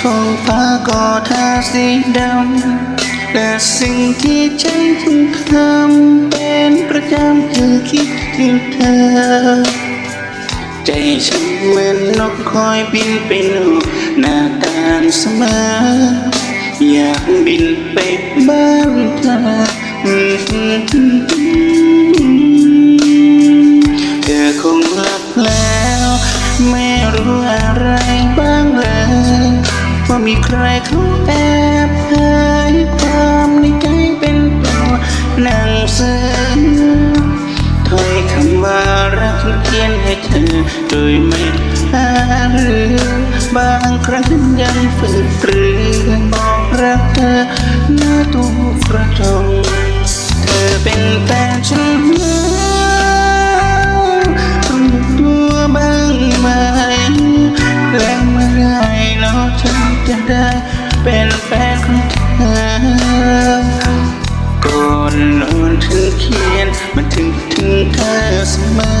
ท้องฟ้าก็ทาสีดำและสิ่งที่ฉันต้องทำเป็นประจำคือคิดถึงเธอ ใจฉันเหมือนนกคอยบินไปนูหน้าตางเสมอ อยากบินไปบ้านเธอ มีใครเขาแอบเผยความในใจเป็นตัวหนังสือถ้อยคำว่ารักเขียนให้เธอโดยไม่หาหรือบางครั้งยังฝึกปรือบอกรักเธอหน้าตู้กระจกเธอเป็น อนนอนฉันเขียนมันถึงถึงเธอเสมอ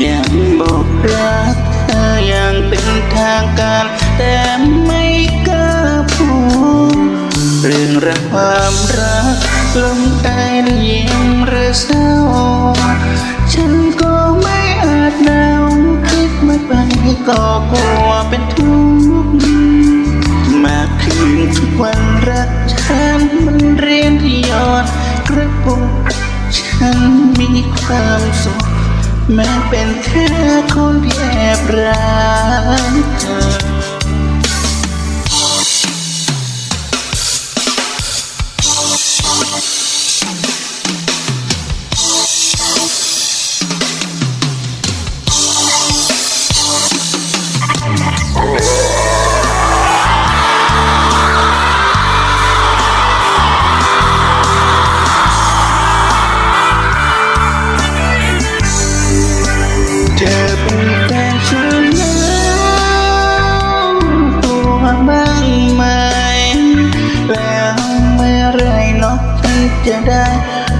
อยากบอกรักเธออย่างเป็นทางการ แต่ไม่กล้าพูดเรื่องราวความรักลงใต้ยิ้มหรือเศร้า ฉันก็ไม่อาจเดาคิดไม่ไปก็กลัวเป็นทุกข์มาถึงทุกวันรักฉันมันเรียน ยอดกระปุกฉันมีความสุขแม้เป็นแค่คนที่แอบรักเธอ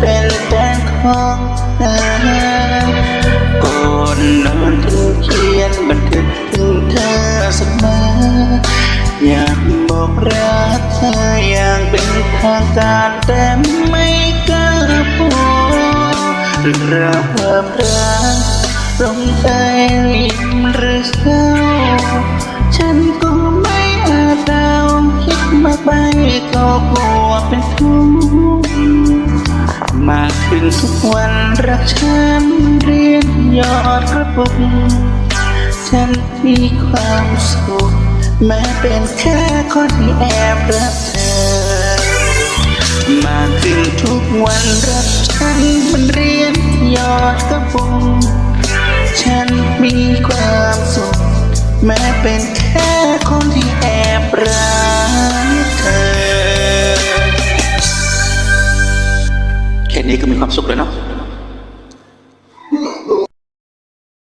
เป็นแฟนของเธอก่อนนอนถึงเขียนบันทึกถึงเธอเสมออยากบอกรักเธออย่างเป็นทางการแต่ไม่กล้าพูดเรื่องราวความรักลงใจริมหรือเศร้าฉันก็ไม่อาจเดาคิดมากไปก็กลัว ถึงทุกวันรักฉันเรียนยอดกระปุก ฉันมีความสุขแม้เป็นแค่คนที่แอบรักเธอ มาถึงทุกวันรักฉันมันเรียนยอดกระปุก ฉันมีความสุขแม้เป็นแค่คนที่ นี้ก็มีความสุขแล้วเนาะ